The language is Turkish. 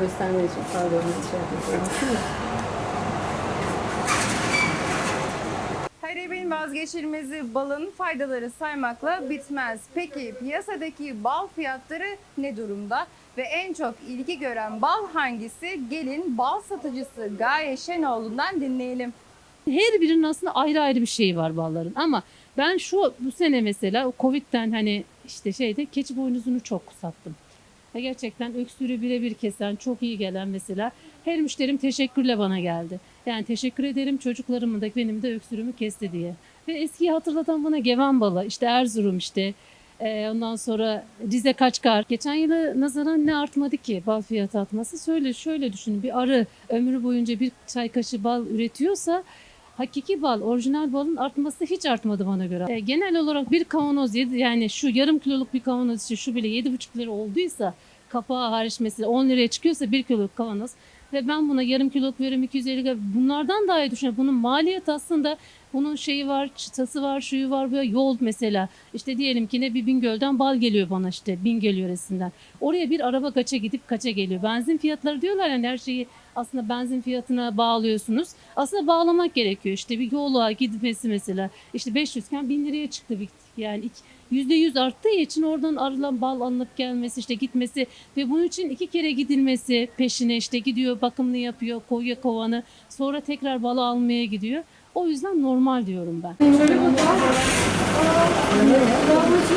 göstermek için pardon şey yapıyorum. Vazgeçilmezi balın faydaları saymakla bitmez. Peki piyasadaki bal fiyatları ne durumda? Ve en çok ilgi gören bal hangisi? Gelin bal satıcısı Gaye Şenoğlu'ndan dinleyelim. Her birinin aslında ayrı ayrı bir şeyi var balların ama ben şu bu sene mesela Covid'den hani işte şeyde keçi boynuzunu çok sattım. Gerçekten öksürüğü birebir kesen, çok iyi gelen mesela her müşterim teşekkürle bana geldi. Yani teşekkür ederim çocuklarımın da benim de öksürüğümü kesti diye. Ve eskiyi hatırlatan bana gevan balı, işte Erzurum işte ee, ondan sonra Rize Kaçkar. Geçen yıla nazaran ne artmadı ki bal fiyatı artması? Söyle şöyle düşünün bir arı ömrü boyunca bir çay kaşığı bal üretiyorsa hakiki bal, orijinal balın artması hiç artmadı bana göre. Ee, genel olarak bir kavanoz yedi, yani şu yarım kiloluk bir kavanoz için şu bile 7,5 lira olduysa kapağı hariç mesela 10 liraya çıkıyorsa bir kiloluk kavanoz ve ben buna yarım kiloluk veririm 250 lira bunlardan daha iyi düşünüyorum. Bunun maliyet aslında bunun şeyi var, çıtası var, şuyu var, böyle yol mesela. İşte diyelim ki ne bir Bingöl'den bal geliyor bana işte Bingöl yöresinden. Oraya bir araba kaça gidip kaça geliyor. Benzin fiyatları diyorlar yani her şeyi aslında benzin fiyatına bağlıyorsunuz. Aslında bağlamak gerekiyor. İşte bir yola gitmesi mesela. işte 500 iken 1000 liraya çıktı bir yani iki- %100 arttığı için oradan arılan bal alınıp gelmesi işte gitmesi ve bunun için iki kere gidilmesi peşine işte gidiyor bakımını yapıyor koyuyor kovanı sonra tekrar balı almaya gidiyor. O yüzden normal diyorum ben. Şöyle bak. Aa, Aa, şey